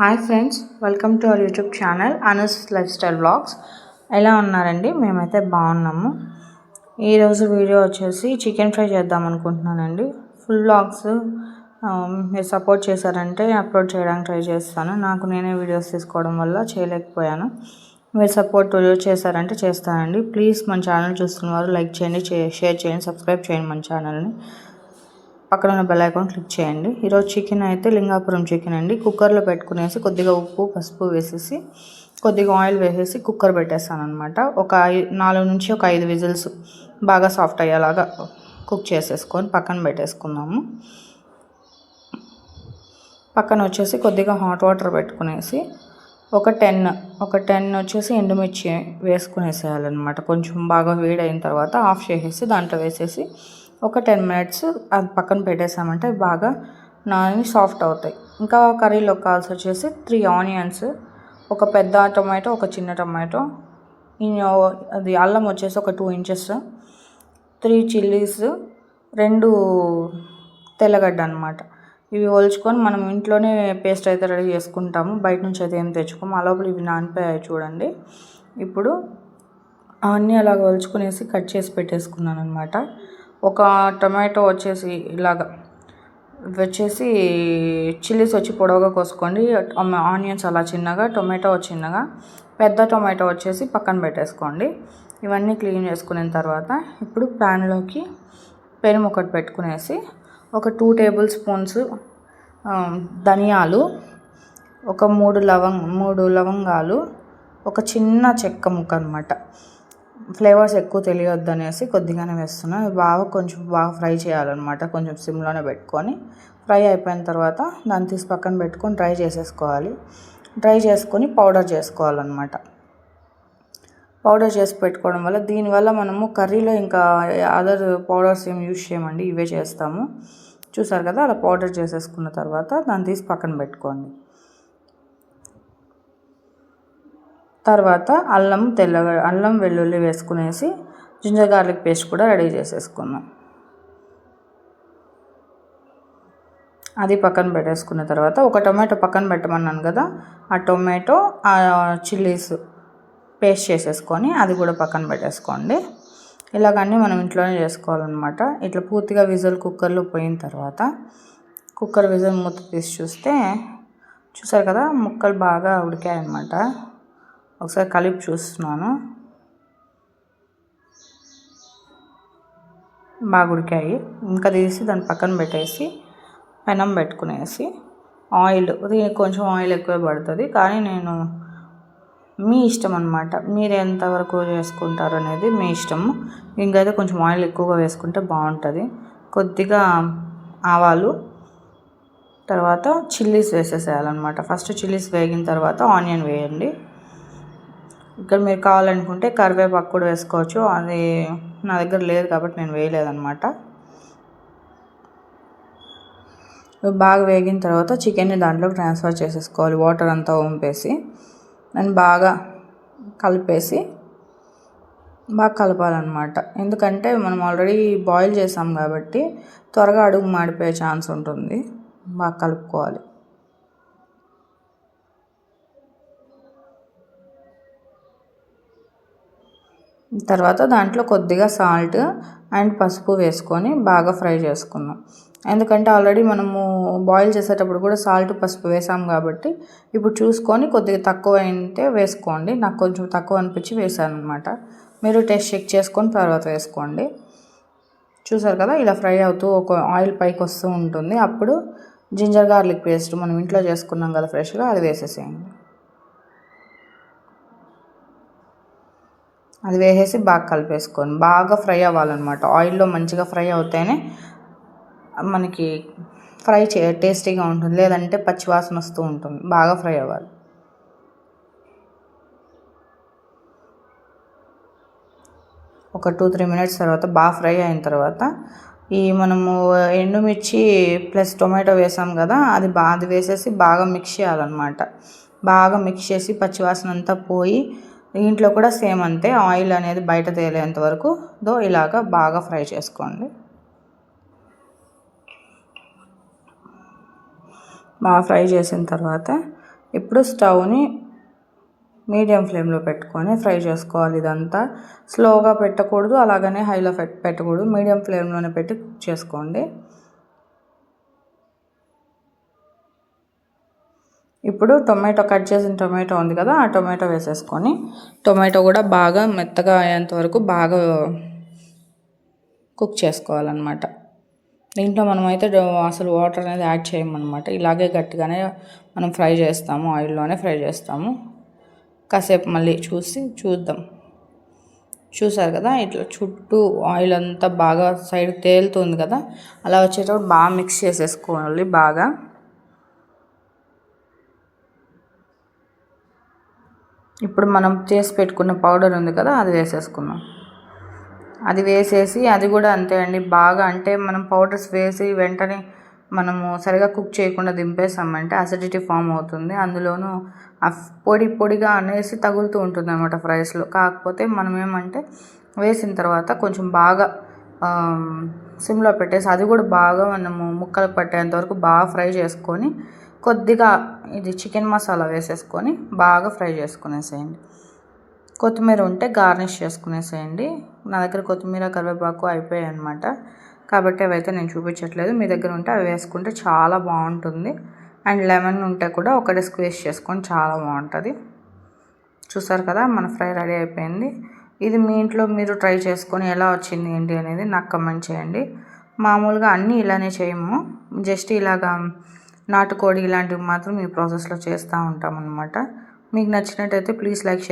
Hi friends welcome to our YouTube channel Anas life style blogs ఎలా ఉన్నారండి? మేమైతే బాగున్నాము. ఈరోజు వీడియో వచ్చేసి చికెన్ ఫ్రై చేద్దాం అనుకుంటున్నానండి. ఫుల్ బ్లాగ్స్ మీరు సపోర్ట్ చేశారంటే అప్లోడ్ చేయడానికి ట్రై చేస్తాను. నాకు నేనే వీడియోస్ తీసుకోవడం వల్ల చేయలేకపోయాను. మీరు సపోర్ట్ చేశారంటే చేస్తానండి. ప్లీజ్ మన ఛానల్ చూస్తున్న వారు లైక్ చేయండి షేర్ చేయండి సబ్స్క్రైబ్ చేయండి మన ఛానల్ని పక్కన ఉన్న బెల్ ఐకాన్ క్లిక్ చేయండి. ఈరోజు చికెన్ అయితే లింగాపురం చికెన్ అండి. కుక్కర్లో పెట్టుకునేసి కొద్దిగా ఉప్పు పసుపు వేసేసి కొద్దిగా ఆయిల్ వేసేసి కుక్కర్ పెట్టేస్తాను అనమాట ఒక నాలుగు నుంచి ఒక ఐదు విజిల్స్ బాగా సాఫ్ట్ అయ్యేలాగా కుక్ చేసేసుకొని పక్కన పెట్టేసుకుందాము. పక్కన వచ్చేసి కొద్దిగా హాట్ వాటర్ పెట్టుకునేసి ఒక టెన్ ఒక టెన్ వచ్చేసి ఎండుమిర్చి వేసుకునేసేయాలన్నమాట. కొంచెం బాగా వేడైన తర్వాత ఆఫ్ చేసేసి దాంట్లో వేసేసి ఒక టెన్ మినిట్స్ అది పక్కన పెట్టేసామంటే బాగా నాని సాఫ్ట్ అవుతాయి. ఇంకా కర్రీలో కావాల్సి వచ్చేసి త్రీ ఆనియన్స్ ఒక పెద్ద టొమాటో ఒక చిన్న టొమాటో అది అల్లం వచ్చేసి ఒక టూ ఇంచెస్ త్రీ చిల్లీస్ రెండు తెల్లగడ్డ అనమాట ఇవి ఒలుచుకొని మనం ఇంట్లోనే పేస్ట్ అయితే రెడీ చేసుకుంటాము. బయట నుంచి అయితే ఏం తెచ్చుకోము. ఆ లోపల ఇవి నానిపోయాయి చూడండి. ఇప్పుడు అవన్నీ అలాగ ఒలుచుకునేసి కట్ చేసి పెట్టేసుకున్నాను అనమాట ఒక టొమాటో వచ్చేసి ఇలాగ వచ్చేసి చిల్లీస్ వచ్చి పొడవుగా కోసుకోండి. ఆనియన్స్ అలా చిన్నగా టొమాటో చిన్నగా పెద్ద టొమాటో వచ్చేసి పక్కన పెట్టేసుకోండి. ఇవన్నీ క్లీన్ చేసుకున్న తర్వాత ఇప్పుడు ప్యాన్లోకి పెరుగు ఒకటి పెట్టుకునేసి ఒక టూ టేబుల్ స్పూన్స్ ధనియాలు ఒక మూడు లవంగ్ మూడు లవంగాలు ఒక చిన్న చెక్క ముక్క అనమాట ఫ్లేవర్స్ ఎక్కువ తెలియొద్దు అనేసి కొద్దిగానే వేస్తున్నాను బాగా కొంచెం బాగా ఫ్రై చేయాలన్నమాట. కొంచెం సిమ్లోనే పెట్టుకొని ఫ్రై అయిపోయిన తర్వాత దాన్ని తీసి పక్కన పెట్టుకొని డ్రై చేసేసుకోవాలి. డ్రై చేసుకొని పౌడర్ చేసుకోవాలన్నమాట. పౌడర్ చేసి పెట్టుకోవడం వల్ల దీనివల్ల మనము కర్రీలో ఇంకా అదర్ పౌడర్స్ ఏం యూజ్ చేయమండి? ఇవే చేస్తాము. చూసారు కదా? అలా పౌడర్ చేసేసుకున్న తర్వాత దాన్ని తీసి పక్కన పెట్టుకోండి. తర్వాత అల్లం తెల్లగా అల్లం వెల్లుల్లి వేసుకునేసి జింజర్ గార్లిక్ పేస్ట్ కూడా రెడీ చేసేసుకున్నాం అది పక్కన పెట్టేసుకున్న తర్వాత ఒక టొమాటో పక్కన పెట్టమన్నాను కదా ఆ టొమాటో ఆ చిల్లీస్ పేస్ట్ చేసేసుకొని అది కూడా పక్కన పెట్టేసుకోండి. ఇలాగన్నీ మనం ఇంట్లోనే చేసుకోవాలన్నమాట. ఇట్లా పూర్తిగా విజల్ కుక్కర్లో పోయిన తర్వాత కుక్కర్ విజల్ మూత తీసి చూస్తే చూసారు కదా ముక్కలు బాగా ఉడికాయన్నమాట. ఒకసారి కలిపి చూస్తున్నాను. బాగా ఉడికాయి. ఇంకా తీసి దాన్ని పక్కన పెట్టేసి పెనం పెట్టుకునేసి ఆయిల్ దీనికి కొంచెం ఆయిల్ ఎక్కువ పడుతుంది. కానీ నేను మీ ఇష్టం అనమాట మీరు ఎంతవరకు చేసుకుంటారు అనేది మీ ఇష్టము ఇంకైతే కొంచెం ఆయిల్ ఎక్కువగా వేసుకుంటే బాగుంటుంది. కొద్దిగా ఆవాలు తర్వాత చిల్లీస్ వేసేసేయాలన్నమాట. ఫస్ట్ చిల్లీస్ వేగిన తర్వాత ఆనియన్ వేయండి. ఇక్కడ మీరు కావాలనుకుంటే కరివేపాకు కూడా వేసుకోవచ్చు. అది నా దగ్గర లేదు కాబట్టి నేను వేయలేదన్నమాట. బాగా వేగిన తర్వాత చికెన్ని దాంట్లో ట్రాన్స్ఫర్ చేసేసుకోవాలి. వాటర్ అంతా వంపేసి దాన్ని బాగా కలిపేసి బాగా కలపాలన్నమాట. ఎందుకంటే మనం ఆల్రెడీ బాయిల్ చేసాం కాబట్టి త్వరగా అడుగు మాడిపోయే ఛాన్స్ ఉంటుంది. బాగా కలుపుకోవాలి. తర్వాత దాంట్లో కొద్దిగా సాల్ట్ అండ్ పసుపు వేసుకొని బాగా ఫ్రై చేసుకున్నాం. ఎందుకంటే ఆల్రెడీ మనము బాయిల్ చేసేటప్పుడు కూడా సాల్ట్ పసుపు వేసాం కాబట్టి ఇప్పుడు చూసుకొని కొద్దిగా తక్కువ అయితే వేసుకోండి. నాకు కొంచెం తక్కువ అనిపించి వేసాను అనమాట మీరు టేస్ట్ చెక్ చేసుకొని తర్వాత వేసుకోండి. చూసారు కదా ఇలా ఫ్రై అవుతూ ఒక ఆయిల్ పైకి వస్తూ ఉంటుంది. అప్పుడు జింజర్ గార్లిక్ పేస్ట్ మనం ఇంట్లో చేసుకున్నాం కదా ఫ్రెష్గా అది వేసేసేయండి. అది వేసేసి బాగా కలిపేసుకొని బాగా ఫ్రై అవ్వాలన్నమాట. ఆయిల్లో మంచిగా ఫ్రై అవుతేనే మనకి ఫ్రై చే టేస్టీగా ఉంటుంది. లేదంటే పచ్చివాసన వస్తూ ఉంటుంది. బాగా ఫ్రై అవ్వాలి. ఒక టూ త్రీ మినిట్స్ తర్వాత బాగా ఫ్రై అయిన తర్వాత ఈ మనము ఎండుమిర్చి ప్లస్ టొమాటో వేసాం కదా అది బాగా అది వేసేసి బాగా మిక్స్ చేయాలన్నమాట. బాగా మిక్స్ చేసి పచ్చివాసన అంతా పోయి దీంట్లో కూడా సేమ్ అంతే. ఆయిల్ అనేది బయట తేలేంత వరకు దో ఇలాగ బాగా ఫ్రై చేసుకోండి. బాగా ఫ్రై చేసిన తర్వాత ఇప్పుడు స్టవ్ని మీడియం ఫ్లేమ్లో పెట్టుకొని ఫ్రై చేసుకోవాలి ఇదంతా. స్లోగా పెట్టకూడదు అలాగనే హైలో పెట్టకూడదు. మీడియం ఫ్లేమ్లోనే పెట్టి కుక్ చేసుకోండి. ఇప్పుడు టొమాటో కట్ చేసిన టొమాటో ఉంది కదా ఆ టొమాటో వేసేసుకొని టొమాటో కూడా బాగా మెత్తగా అయ్యేంత వరకు బాగా కుక్ చేసుకోవాలన్నమాట. దీంట్లో మనమైతే అసలు వాటర్ అనేది యాడ్ చేయమన్నమాట. ఇలాగే గట్టిగానే మనం ఫ్రై చేస్తాము ఆయిల్లోనే ఫ్రై చేస్తాము. కాసేపు మళ్ళీ చూసి చూద్దాం. చూసారు కదా ఇట్లా చుట్టూ ఆయిల్ అంతా బాగా సైడ్ తేలుతుంది కదా అలా వచ్చేటప్పుడు బాగా మిక్స్ చేసేసుకోవాలి బాగా. ఇప్పుడు మనం చేసి పెట్టుకున్న పౌడర్ ఉంది కదా అది వేసేసుకుందాం. అది వేసేసి అది కూడా అంతే అండి. బాగా అంటే మనం పౌడర్స్ వేసి వెంటనే మనము సరిగా కుక్ చేయకుండా దింపేసామంటే అసిడిటీ ఫామ్ అవుతుంది. అందులోనూ ఆ పొడి పొడిగా అనేసి తగులుతూ ఉంటుంది అనమాట ఫ్రైస్లో కాకపోతే మనం ఏమంటే వేసిన తర్వాత కొంచెం బాగా సిమ్లో పెట్టేసి అది కూడా బాగా మనము ముక్కలు పట్టేంత వరకు బాగా ఫ్రై చేసుకొని కొద్దిగా ఇది చికెన్ మసాలా వేసేసుకొని బాగా ఫ్రై చేసుకునేసేయండి. కొత్తిమీర ఉంటే గార్నిష్ చేసుకునేసేయండి. నా దగ్గర కొత్తిమీర కరివేపాకు అయిపోయాయి అనమాట కాబట్టి అవైతే నేను చూపించట్లేదు. మీ దగ్గర ఉంటే అవి వేసుకుంటే చాలా బాగుంటుంది. అండ్ లెమన్ ఉంటే కూడా ఒకటి స్క్వేజ్ చేసుకొని చాలా బాగుంటుంది. చూసారు కదా మన ఫ్రై రెడీ అయిపోయింది. ఇది మీ ఇంట్లో మీరు ట్రై చేసుకొని ఎలా వచ్చింది ఏంటి అనేది నాకు కమెంట్ చేయండి. మామూలుగా అన్నీ ఇలానే చేయము. జస్ట్ ఇలాగా నాటుకోడి ఇలాంటివి మాత్రం ఈ ప్రాసెస్లో చేస్తూ ఉంటాం అనమాట మీకు నచ్చినట్టయితే ప్లీజ్ లైక్